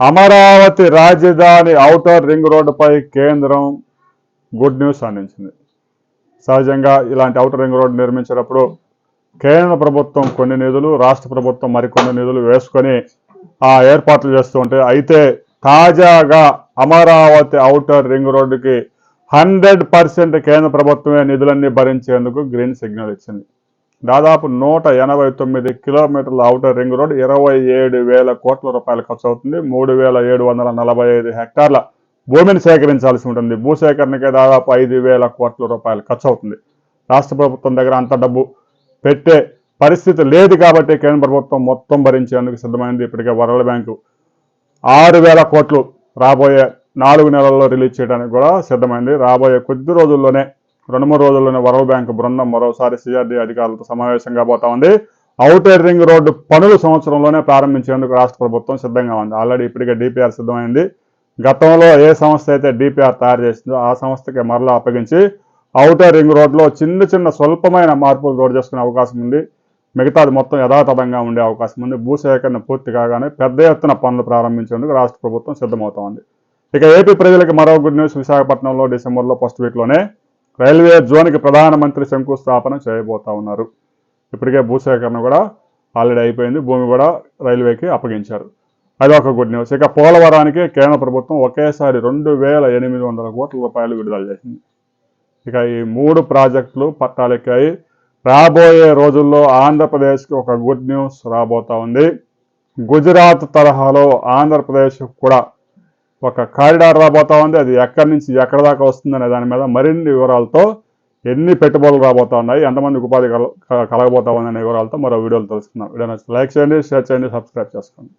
అమరావతి రాజధాని outer ring రోడ్డుపై కేంద్రం గుడ్ న్యూస్ అందించింది. సహజంగా ఇలాంటి ఔటర్ రింగ్ రోడ్డు నిర్మించేటప్పుడు కేంద్ర ప్రభుత్వం కొన్ని నిధులు రాష్ట్ర ప్రభుత్వం మరికొన్ని నిధులు వేసుకొని ఆ ఏర్పాట్లు చేస్తూ ఉంటాయి అయితే తాజాగా అమరావతి ఔటర్ రింగ్ రోడ్డుకి హండ్రెడ్ పర్సెంట్ కేంద్ర ప్రభుత్వమే నిధులన్నీ భరించేందుకు గ్రీన్ సిగ్నల్ ఇచ్చింది. దాదాపు నూట ఎనభై తొమ్మిది కిలోమీటర్ల అవుటర్ రింగ్ రోడ్ ఇరవై ఏడు వేల కోట్ల రూపాయలు ఖర్చు అవుతుంది. మూడు వేల ఏడు వందల నలభై ఐదు హెక్టార్ల భూమిని సేకరించాల్సి ఉంటుంది. భూసేకరణకే దాదాపు ఐదు వేల కోట్ల రూపాయలు ఖర్చు అవుతుంది. రాష్ట్ర ప్రభుత్వం దగ్గర అంత డబ్బు పెట్టే పరిస్థితి లేదు కాబట్టి కేంద్ర ప్రభుత్వం మొత్తం భరించేందుకు సిద్ధమైంది. ఇప్పటికే వరల్డ్ బ్యాంకు ఆరు వేల కోట్లు రాబోయే నాలుగు నెలల్లో రిలీజ్ చేయడానికి కూడా సిద్ధమైంది. రాబోయే కొద్ది రోజుల్లోనే రెండు మూడు రోజుల్లోనే వరల్డ్ బ్యాంక్ బృందం మరోసారి సిఆర్డీ అధికారులతో సమావేశంగా పోతా ఉంది. అవుటర్ రింగ్ రోడ్డు పనులు సంవత్సరంలోనే ప్రారంభించేందుకు రాష్ట్ర ప్రభుత్వం సిద్ధంగా ఉంది. ఆల్రెడీ ఇప్పటికే డిపిఆర్ సిద్ధమైంది. గతంలో ఏ సంస్థ అయితే డిపిఆర్ తయారు చేసిందో ఆ సంస్థకి మరలా అప్పగించి అవుటర్ రింగ్ రోడ్లో చిన్న చిన్న స్వల్పమైన మార్పులు చోటు చేసుకునే అవకాశం ఉంది. మిగతాది మొత్తం యథాతథంగా ఉండే అవకాశం ఉంది. భూసేకరణ పూర్తి కాగానే పెద్ద ఎత్తున పనులు ప్రారంభించేందుకు రాష్ట్ర ప్రభుత్వం సిద్ధమవుతోంది ఇక ఏపీ ప్రజలకు మరో గుడ్ న్యూస్ విశాఖపట్నంలో డిసెంబర్లో ఫస్ట్ వీక్లోనే రైల్వే జోన్కి ప్రధానమంత్రి శంకుస్థాపన చేయబోతా ఉన్నారు. ఇప్పటికే భూసేకరణ కూడా ఆల్రెడీ అయిపోయింది. భూమి కూడా రైల్వేకి అప్పగించారు. అది ఒక గుడ్ న్యూస్. ఇక పోలవరానికి కేంద్ర ప్రభుత్వం ఒకేసారి రెండు వేల ఎనిమిది వందల కోట్ల రూపాయలు విడుదల చేసింది. ఇక ఈ మూడు ప్రాజెక్టులు పట్టాలెక్కాయి. రాబోయే రోజుల్లో ఆంధ్రప్రదేశ్కి ఒక గుడ్ న్యూస్ రాబోతా ఉంది. గుజరాత్ తరహాలో ఆంధ్రప్రదేశ్ కూడా ఒక కారిడార్ రాబోతా ఉంది. అది ఎక్కడి నుంచి ఎక్కడ దాకా వస్తుందనే దాని మీద మరిన్ని వివరాలతో ఎన్ని పెట్టుబడులు రాబోతా ఉన్నాయి ఎంతమంది ఉపాధి కల కలగబోతా ఉంది అనే వివరాలతో మరో వీడియోలు తెలుసుకుందాం. వీడియో నచ్చితే లైక్ చేయండి షేర్ చేయండి సబ్స్క్రైబ్ చేసుకోండి.